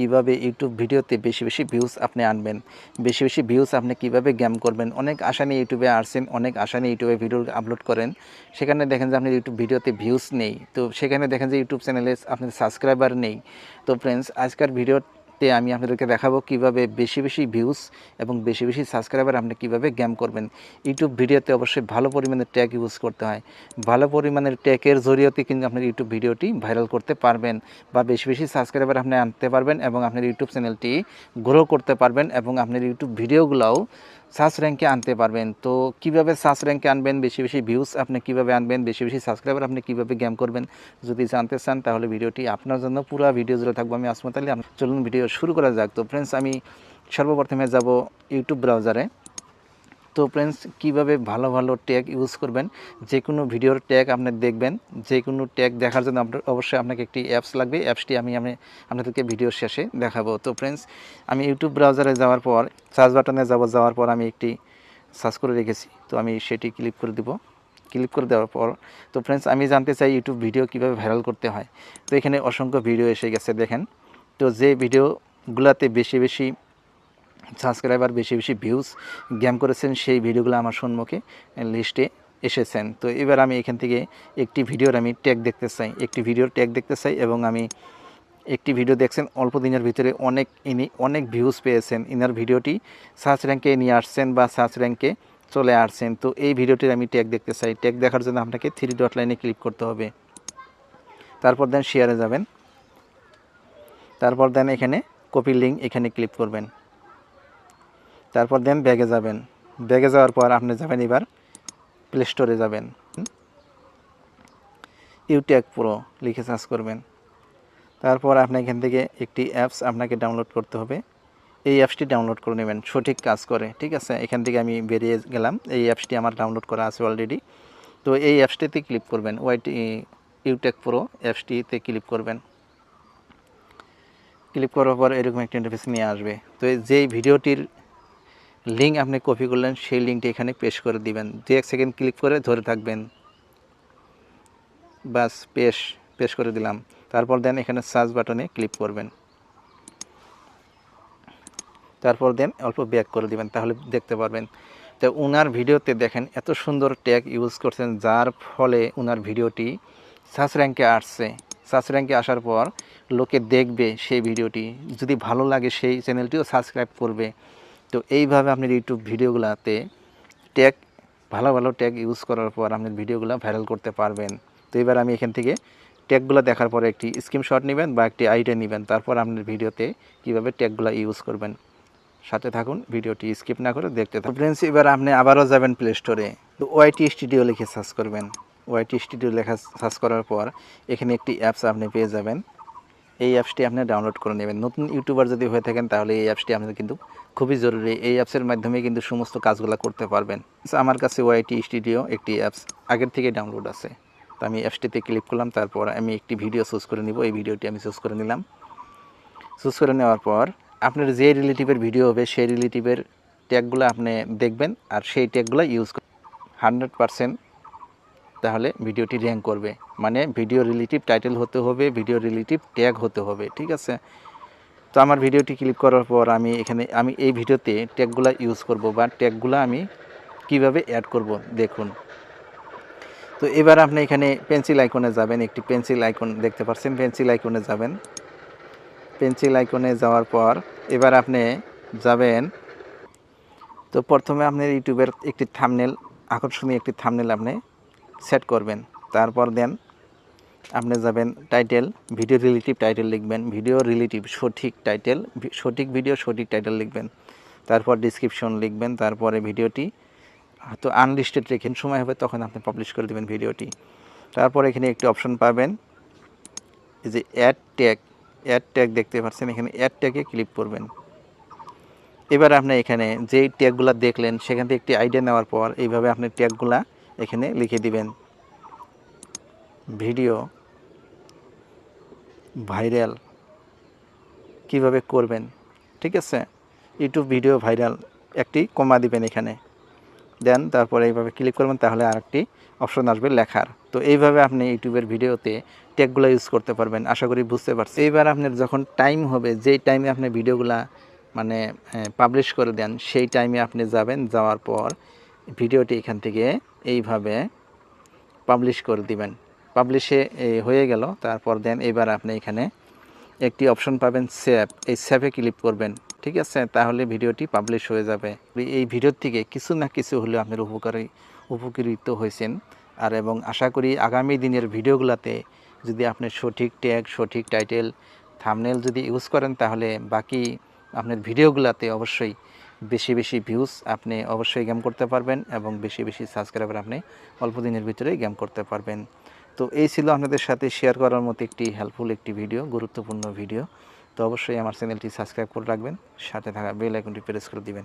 কীভাবে ইউটিউব ভিডিওতে বেশি বেশি ভিউজ আপনি আনবেন, বেশি বেশি ভিউজ আপনি কীভাবে গেম করবেন, অনেক আশা নিয়ে ইউটিউবে আসছেন, অনেক আশা নিয়ে ইউটিউবে ভিডিও আপলোড করেন। সেখানে দেখেন যে আপনি ইউটিউব ভিডিওতে ভিউজ নেই। তো সেখানে দেখেন যে ইউটিউব চ্যানেলে আপনার সাবস্ক্রাইবার নেই। তো ফ্রেন্ডস আজকের ভিডিওতে আমি আপনাদেরকে দেখাবো কীভাবে বেশি বেশি ভিউজ এবং বেশি বেশি সাবস্ক্রাইবার আপনি কীভাবে গেম করবেন। ইউটিউব ভিডিওতে অবশ্যই ভালো পরিমাণের ট্যাগ ইউজ করতে হয়। ভালো পরিমাণের ট্যাগের জরিয়তে কিন্তু আপনার ইউটিউব ভিডিওটি ভাইরাল করতে পারবেন বা বেশি বেশি সাবস্ক্রাইবার আপনি আনতে পারবেন এবং আপনার ইউটিউব চ্যানেলটি গ্রো করতে পারবেন এবং আপনার ইউটিউব ভিডিওগুলোও সার্চ র্যাঙ্কে আনতে পারবেন। তো কীভাবে সার্চ র্যাঙ্কে আনবেন? বেশি বেশি ভিউজ আপনি কীভাবে আনবেন? বেশি বেশি সাবস্ক্রাইবার আপনি কীভাবে গেম করবেন? যদি জানতে চান, তাহলে ভিডিওটি আপনার জন্য পুরো ভিডিও জুড়ে থাকব। আমি আসমত চলুন ভিডিও শুরু করা যাক। তো ফ্রেন্ডস আমি সর্বপ্রথমে যাব ইউটিউব ব্রাউজারে তো ফ্রেন্ডস কীভাবে ভালো ভালো ট্যাগ ইউজ করবেন? যে কোনো ভিডিওর ট্যাগ আপনি দেখবেন যে কোনো ট্যাগ দেখার জন্য আপনার, অবশ্যই আপনাকে একটি অ্যাপস লাগবে। অ্যাপসটি আমি আমি আপনাদেরকে ভিডিও শেষে দেখাবো। তো ফ্রেন্ডস আমি ইউটিউব ব্রাউজারে যাওয়ার পর সার্চ বাটনে যাব, যাওয়ার পর আমি একটি সার্চ করে রেখেছি। তো আমি সেটি ক্লিক করে দিব। ক্লিক করে দেওয়ার পর, তো ফ্রেন্ডস আমি জানতে চাই ইউটিউব ভিডিও কীভাবে ভাইরাল করতে হয়। তো এখানে অসংখ্য ভিডিও এসে গেছে, দেখেন। তো যে ভিডিওগুলোতে বেশি বেশি সাবস্ক্রাইবার বেশি বেশি ভিউজ গেম করেছেন, সেই ভিডিওগুলো আমার সম্মুখে লিস্টে এসেছেন। তো এবার আমি এখান থেকে একটি ভিডিওর আমি ট্যাগ দেখতে চাই। একটি ভিডিওর ট্যাগ দেখতে চাই এবং আমি একটি ভিডিও দেখছেন, অল্প দিনের ভিতরে অনেক ইনি, অনেক ভিউজ পেয়েছেন। ইনার ভিডিওটি সার্চ র্যাঙ্কে নিয়ে আসছেন বা সার্চ র্যাঙ্কে চলে আসছেন। তো এই ভিডিওটির আমি ট্যাগ দেখতে চাই। ট্যাগ দেখার জন্য আপনাকে থ্রি ডট লাইনে ক্লিক করতে হবে। তারপর দেন শেয়ারে যাবেন। তারপর দেন এখানে কপি লিঙ্ক এখানে ক্লিক করবেন। তারপর দেন ব্যাগে যাবেন। ব্যাগে যাওয়ার পর আপনি যাবেন এবার প্লে স্টোরে যাবেন। ইউট্যাগ প্রো লিখে সার্চ করবেন। তারপর আপনি এখান থেকে একটি অ্যাপস আপনাকে ডাউনলোড করতে হবে। এই অ্যাপসটি ডাউনলোড করে নেবেন, সঠিক কাজ করে, ঠিক আছে? এখান থেকে আমি বেরিয়ে গেলাম। এই অ্যাপসটি আমার ডাউনলোড করা আছে অলরেডি তো এই অ্যাপসটিতে ক্লিক করবেন ওয়াইটি ইউটেক প্রো অ্যাপসটিতে ক্লিক করবেন। ক্লিক করার পর এরকম একটা ইন্টারফেস নিয়ে আসবে। তো যেই ভিডিওটির লিঙ্ক আপনি কপি করলেন, সেই লিঙ্কটি এখানে পেশ করে দিবেন। দু এক সেকেন্ড ক্লিক করে ধরে থাকবেন। বাস পেশ পেশ করে দিলাম। তারপর দেন এখানে সার্চ বাটনে ক্লিক করবেন। তারপর দেন অল্প ব্যাক করে দিবেন, তাহলে দেখতে পারবেন। তো ওনার ভিডিওতে দেখেন, এত সুন্দর ট্যাগ ইউজ করছেন, যার ফলে ওনার ভিডিওটি সার্চ র্যাঙ্কে আসছে। সার্চ র্যাঙ্কে আসার পর লোকে দেখবে সেই ভিডিওটি। যদি ভালো লাগে সেই চ্যানেলটিও সাবস্ক্রাইব করবে। তো এইভাবে আপনার ইউটিউব ভিডিওগুলোতে ট্যাগ ভালো ভালো ট্যাগ ইউজ করার পর আপনার ভিডিওগুলো ভাইরাল করতে পারবেন। তো এবার আমি এখান থেকে ট্যাগগুলো দেখার পরে একটি স্ক্রিনশট নেবেন বা একটি আইডিয়া নেবেন। তারপর আপনার ভিডিওতে কীভাবে ট্যাগগুলো ইউজ করবেন। সাথে থাকুন, ভিডিওটি স্কিপ না করে দেখতে থাকুন। ফ্রেন্ডস এবার আপনি আবারও যাবেন প্লে স্টোরে তো ওয়াইটি স্টুডিও লিখে সার্চ করবেন। ওয়াইটি স্টুডিও লেখা সার্চ করার পর এখানে একটি অ্যাপস আপনি পেয়ে যাবেন। এই অ্যাপসটি আপনি ডাউনলোড করে নেবেন। নতুন ইউটিউবার যদি হয়ে থাকেন, তাহলে এই অ্যাপসটি আপনাদের কিন্তু খুবই জরুরি। এই অ্যাপসের মাধ্যমে কিন্তু সমস্ত কাজগুলো করতে পারবেন। আমার কাছে ওয়াইটি স্টুডিও একটি অ্যাপস আগের থেকে ডাউনলোড আছে। তো আমি অ্যাপসটিতে ক্লিক করলাম, তারপর আমি একটি ভিডিও চুজ করে নিব। এই ভিডিওটি আমি চুজ করে নিলাম। চুজ করে নেওয়ার পর আপনার যে রিলেটিভের ভিডিও হবে, সেই রিলেটিভের ট্যাগগুলো আপনি দেখবেন আর সেই ট্যাগগুলো ইউজ হান্ড্রেড পারসেন্ট তাহলে ভিডিওটি র্যাঙ্ক করবে। মানে ভিডিও রিলেটিভ টাইটেল হতে হবে, ভিডিও রিলেটিভ ট্যাগ হতে হবে, ঠিক আছে? তো আমার ভিডিওটি ক্লিক করার পর আমি এখানে, আমি এই ভিডিওতে ট্যাগগুলো ইউজ করব বা ট্যাগগুলো আমি কীভাবে অ্যাড করব, দেখুন। তো এবার আপনি এখানে পেন্সিল আইকনে যাবেন, একটি পেন্সিল আইকন দেখতে পাচ্ছেন, পেন্সিল আইকনে যাবেন। পেন্সিল আইকনে যাওয়ার পর এবার আপনি যাবেন। তো প্রথমে আপনার ইউটিউবের একটি থামনেল, আকর্ষণীয় একটি থামনেল আপনি সেট করবেন। তারপর দেন আপনি যাবেন টাইটেল ভিডিও রিলেটিভ টাইটেল লিখবেন। ভিডিও রিলেটিভ সঠিক টাইটেল সঠিক ভিডিও সঠিক টাইটেল লিখবেন। তারপর ডিসক্রিপশন লিখবেন। তারপরে ভিডিওটি হয়তো আনলিস্টেড রেখেন, সময় হবে তখন আপনি পাবলিশ করে দেবেন ভিডিওটি তারপর এখানে একটি অপশন পাবেন যে অ্যাড ট্যাগ অ্যাড ট্যাগ দেখতে পাচ্ছেন, এখানে অ্যাড ট্যাগে ক্লিক করবেন। এবার আপনি এখানে যেই ট্যাগগুলো দেখলেন, সেখান থেকে একটি আইডিয়া নেওয়ার পর এইভাবে আপনি ট্যাগগুলা এখানে লিখে দিবেন। ভিডিও ভাইরাল কীভাবে করবেন, ঠিক আছে? ইউটিউব ভিডিও ভাইরাল, একটি কমা দিবেন এখানে। দেন তারপরে এইভাবে ক্লিক করবেন, তাহলে আরেকটি অপশন আসবে লেখার। তো এইভাবে আপনি ইউটিউবের ভিডিওতে ট্যাগগুলো ইউজ করতে পারবেন, আশা করি বুঝতে পারছি। এইবার আপনার যখন টাইম হবে, যেই টাইমে আপনি ভিডিওগুলা মানে পাবলিশ করে দেন, সেই টাইমে আপনি যাবেন, যাওয়ার পর ভিডিওটি এখান থেকে এইভাবে পাবলিশ করে দিবেন। পাবলিশে হয়ে গেল। তারপর দেন এবার আপনি এখানে একটি অপশন পাবেন সেভ এই সেভে ক্লিক করবেন। ঠিক আছে? তাহলে ভিডিওটি পাবলিশ হয়ে যাবে। এই ভিডিওর থেকে কিছু না কিছু হলেও আপনার উপকারী, উপকৃত হয়েছেন। আর এবং আশা করি আগামী দিনের ভিডিওগুলোতে যদি আপনি সঠিক ট্যাগ সঠিক টাইটেল থামনেল যদি ইউজ করেন, তাহলে বাকি আপনার ভিডিওগুলোতে অবশ্যই বেশি বেশি ভিউজ আপনি অবশ্যই গেম করতে পারবেন এবং বেশি বেশি সাবস্ক্রাইবার আপনি অল্প দিনের ভিতরেই গেম করতে পারবেন। তো এই ছিল আপনাদের সাথে শেয়ার করার মতো একটি হেল্পফুল একটি ভিডিও গুরুত্বপূর্ণ ভিডিও তো অবশ্যই আমার চ্যানেলটি সাবস্ক্রাইব করে রাখবেন, সাথে থাকা বেল আইকনটি প্রেস করে দিবেন।